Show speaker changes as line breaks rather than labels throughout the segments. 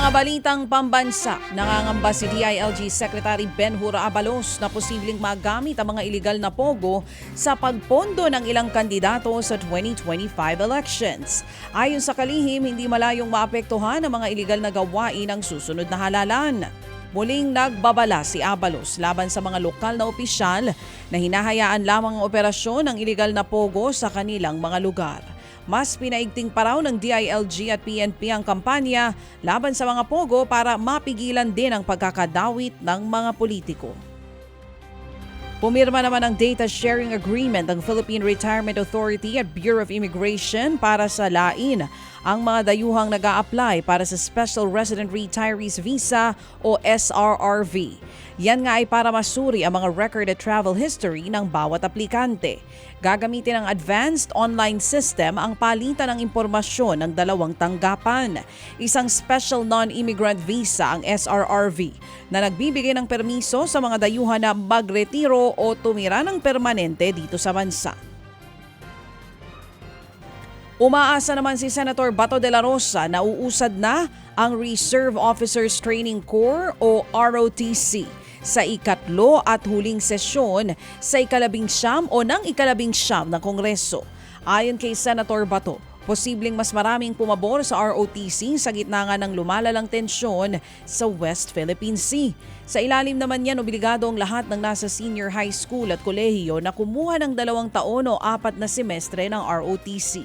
mga balitang pambansa, nangangamba si DILG Secretary Ben Hura Abalos na posibleng magamit ang mga iligal na pogo sa pagpondo ng ilang kandidato sa 2025 elections. Ayon sa kalihim, hindi malayong maapektuhan ang mga iligal na gawain ng susunod na halalan. Muling nagbabala si Abalos laban sa mga lokal na opisyal na hinahayaan lamang ang operasyon ng iligal na pogo sa kanilang mga lugar. Mas pinaigting pa ng DILG at PNP ang kampanya laban sa mga pogo para mapigilan din ang pagkakadawit ng mga politiko. Pumirma naman ng Data Sharing Agreement ang Philippine Retirement Authority at Bureau of Immigration para sa lain ang mga dayuhang nag apply para sa Special Resident Retirees Visa o SRRV. Yan nga ay para masuri ang mga record at travel history ng bawat aplikante. Gagamitin ng advanced online system ang palitan ng impormasyon ng dalawang tanggapan. Isang Special Non-Immigrant Visa ang SRRV na nagbibigay ng permiso sa mga dayuhan na magretiro o tumira ng permanente dito sa bansa. Umaasa naman si Senator Bato de la Rosa na uusad na ang Reserve Officers Training Corps o ROTC sa ikatlo at huling sesyon sa ikalabing siyam o ng ikalabing siyam ng Kongreso. Ayon kay Senator Bato, posibleng mas maraming pumabor sa ROTC sa gitna nga ng lumalalang tensyon sa West Philippine Sea. Sa ilalim naman yan, obligado ang lahat ng nasa senior high school at kolehiyo na kumuha ng dalawang taon o apat na semestre ng ROTC.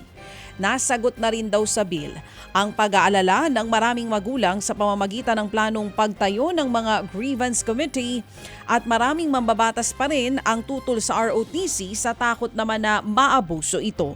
Nasagot na rin daw sa bill ang pag-aalala ng maraming magulang sa pamamagitan ng planong pagtayo ng mga grievance committee at maraming mambabatas pa rin ang tutol sa ROTC sa takot naman na maabuso ito.